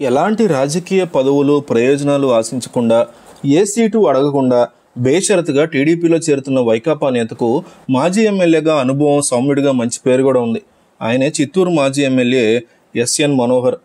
ఎలాంటి రాజకీయ పదవులు ప్రయోజనాలు ఆశించకుండా ఏ సీటు అడగకుండా బేషరతుగా టీడీపీలో చేరుతున్న వైకాపా నేతకు మాజీ ఎమ్మెల్యేగా అనుభవం సౌమ్యుడిగా మంచి పేరు కూడా ఉంది. ఆయనే చిత్తూరు మాజీ ఎమ్మెల్యే ఎస్ఎన్ మనోహర్.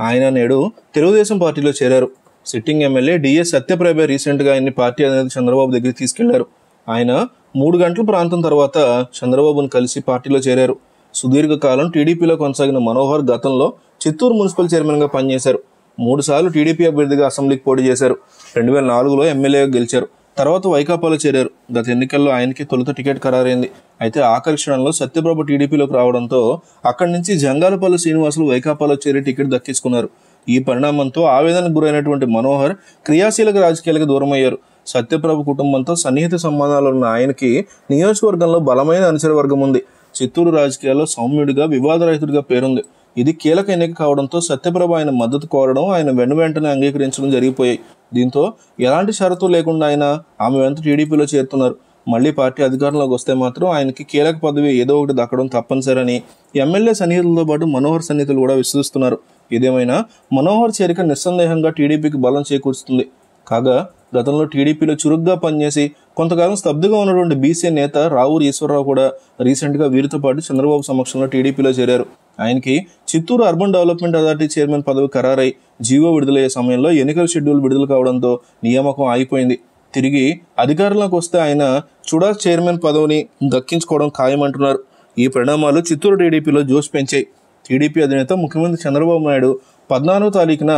ఆయన నేడు తెలుగుదేశం పార్టీలో చేరారు. సిట్టింగ్ ఎమ్మెల్యే డిఎస్ సత్యప్రభ రీసెంట్గా ఆయన్ని పార్టీ అనేది చంద్రబాబు దగ్గరికి తీసుకెళ్ళారు. ఆయన మూడు గంటల ప్రాంతం తర్వాత చంద్రబాబును కలిసి పార్టీలో చేరారు. సుదీర్ఘకాలం టీడీపీలో కొనసాగిన మనోహర్ గతంలో చిత్తూరు మున్సిపల్ చైర్మన్గా పనిచేశారు. మూడుసార్లు టీడీపీ అభ్యర్థిగా అసెంబ్లీకి పోటీ చేశారు. రెండు వేల నాలుగులో ఎమ్మెల్యేగా గెలిచారు. తర్వాత వైకాపాలో చేరారు. గత ఎన్నికల్లో ఆయనకి తొలుత టికెట్ ఖరారైంది. అయితే ఆకర్షణలో సత్యప్రభ టీడీపీలోకి రావడంతో అక్కడి నుంచి జంగాలపల్లి శ్రీనివాసులు వైకాపాలో చేరి టికెట్ దక్కించుకున్నారు. ఈ పరిణామంతో ఆవేదనకు గురైనటువంటి మనోహర్ క్రియాశీలక రాజకీయాలకు దూరమయ్యారు. సత్యప్రభు కుటుంబంతో సన్నిహిత సంబంధాలు ఉన్న ఆయనకి నియోజకవర్గంలో బలమైన అనుచర వర్గం ఉంది. చిత్తూరు రాజకీయాల్లో సౌమ్యుడిగా వివాదరహితుడిగా పేరుంది. ఇది కీలక ఎన్నిక కావడంతో సత్యప్రభ ఆయన మద్దతు కోరడం ఆయన వెను వెంటనే అంగీకరించడం జరిగిపోయాయి. దీంతో ఎలాంటి షరతు లేకుండా ఆయన ఆమె వెంట టీడీపీలో చేరుతున్నారు. మళ్ళీ పార్టీ అధికారంలోకి వస్తే మాత్రం ఆయనకి కీలక పదవి ఏదో ఒకటి దక్కడం తప్పనిసరని ఎమ్మెల్యే సన్నిహితులతో పాటు మనోహర్ సన్నిహితులు కూడా విశ్వసిస్తున్నారు. ఇదేమైనా మనోహర్ చేరిక నిస్సందేహంగా టీడీపీకి బలం చేకూరుస్తుంది. కాగా గతంలో టీడీపీలో చురుగ్గా పనిచేసి కొంతకాలం స్తబ్దుగా ఉన్నటువంటి బీసీ నేత రావూరు ఈశ్వరరావు కూడా రీసెంట్గా వీరితో పాటు చంద్రబాబు సమక్షంలో టీడీపీలో చేరారు. ఆయనకి Chittoor urban development authority chairman పదవి ఖరారై జీవో విడుదలయ్యే సమయంలో ఎన్నికల షెడ్యూల్ విడుదల కావడంతో నియామకం ఆగిపోయింది. తిరిగి అధికారంలోకి వస్తే ఆయన చుడా చైర్మన్ పదవిని దక్కించుకోవడం ఖాయమంటున్నారు. ఈ పరిణామాలు చిత్తూరు టీడీపీలో జోష్ పెంచాయి. టీడీపీ అధినేత ముఖ్యమంత్రి చంద్రబాబు నాయుడు పద్నాలుగో తారీఖున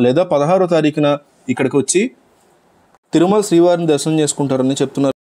లేదా పదహారో తారీఖున ఇక్కడికి వచ్చి తిరుమల శ్రీవారిని దర్శనం చేసుకుంటారని చెప్తున్నారు.